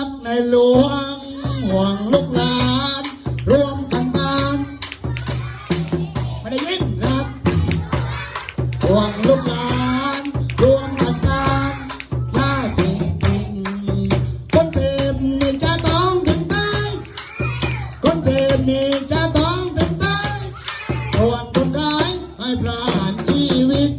ักในหลวงห่วงลูกหลานรวมกันตามไม่ได้ยินครับห่วงลูกหลานรวมกันตามน้าสิ่งจริงคนเสพนี่จะต้องถึงตายคนเสพนี่จะต้องถึงตายส่วนคนร้ายให้ประหารชีวิต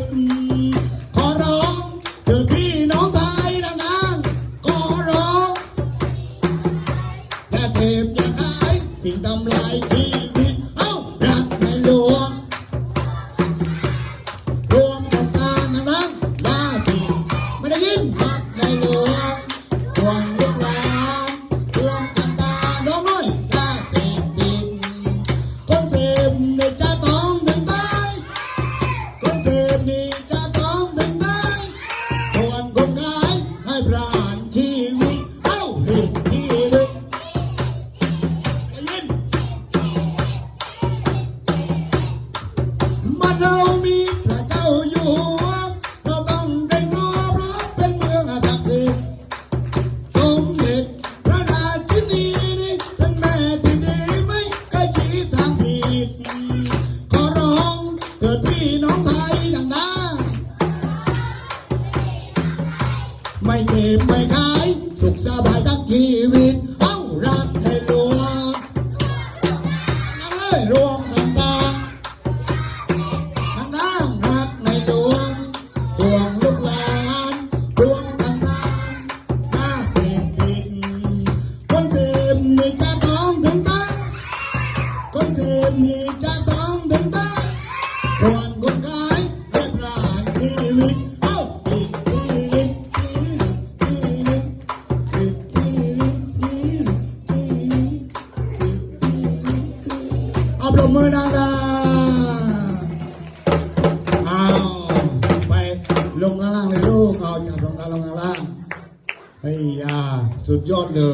ด ขอร้องเถิดพี่น้องไทยดังๆขอร้องอย่าเสพอย่าขายสิ่งทำลายชีวิตเอ้ารักในหลวง รวมกันตามนังหน้าที่ไม่ได้ยินรักในหลวง เสพไม่ขาย สุขสบายทั้งชีวิต เอ้ารักในหลวงนั่งเลยรวมกันตานั่งนั่งรักในหลวงห่วงลูกหลานรวมกันตาหน้าเสพติดคนเสพนี่จะต้องถึงตาคนเสพนี่จะต้องถึงตายส่วนคนขายได้ประหารชีวิต ปรบมือดังๆเอาไปลงข้างล่างเลยลูก เอาจับลงตาลงข้างล่างเฮ้ยสุดยอดเลย